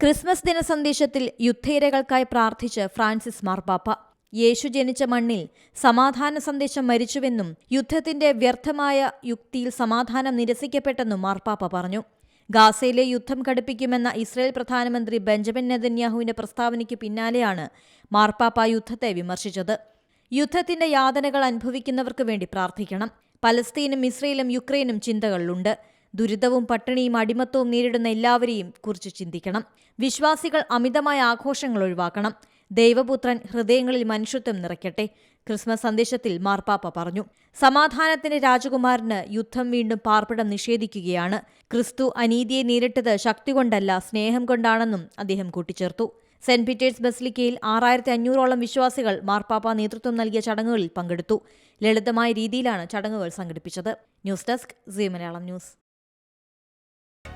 Christmas ദിന സന്ദേശത്തിൽ യുദ്ധേരകൾക്കായി പ്രാർത്ഥിച്ച് ഫ്രാൻസിസ് മാർപാപ്പ യേശു ജനിച്ച മണ്ണിൽ സമാധാന സന്ദേശം മരിച്ചുവെന്നും യുദ്ധത്തിന്റെ വ്യർത്ഥമായ യുക്തിയിൽ സമാധാനം നിരസിക്കപ്പെട്ടെന്നും മാർപ്പാപ്പ പറഞ്ഞു. ഗാസയിലെ യുദ്ധം കടുപ്പിക്കുമെന്ന ഇസ്രയേൽ പ്രധാനമന്ത്രി ബെഞ്ചമിൻ നെതന്യാഹുവിന്റെ പ്രസ്താവനയ്ക്ക് പിന്നാലെയാണ് മാർപ്പാപ്പ യുദ്ധത്തെ വിമർശിച്ചത്. യുദ്ധത്തിന്റെ യാതനകൾ അനുഭവിക്കുന്നവർക്ക് വേണ്ടി പ്രാർത്ഥിക്കണം. പലസ്തീനും ഇസ്രയേലും യുക്രൈനും ചിന്തകളിലുണ്ട്. ദുരിതവും പട്ടിണിയും അടിമത്തവും നേരിടുന്ന എല്ലാവരെയും കുറിച്ച് ചിന്തിക്കണം. വിശ്വാസികൾ അമിതമായ ആഘോഷങ്ങൾ ഒഴിവാക്കണം. ദൈവപുത്രൻ ഹൃദയങ്ങളിൽ മനുഷ്യത്വം നിറയ്ക്കട്ടെ ക്രിസ്മസ് സന്ദേശത്തിൽ മാർപ്പാപ്പ പറഞ്ഞു. സമാധാനത്തിന്റെ രാജകുമാരന് യുദ്ധം വീണ്ടും പാർപ്പിടം നിഷേധിക്കുകയാണ്. ക്രിസ്തു അനീതിയെ നേരിട്ടത് ശക്തി കൊണ്ടല്ല സ്നേഹം കൊണ്ടാണെന്നും അദ്ദേഹം കൂട്ടിച്ചേർത്തു. സെന്റ് പീറ്റേഴ്സ് ബസിലിക്കയിൽ ആറായിരത്തി അഞ്ഞൂറോളം വിശ്വാസികൾ മാർപ്പാപ്പ നേതൃത്വം നൽകിയ ചടങ്ങുകളിൽ പങ്കെടുത്തു. ലളിതമായ രീതിയിലാണ് ചടങ്ങുകൾ സംഘടിപ്പിച്ചത്. News desk Zee Malayalam news.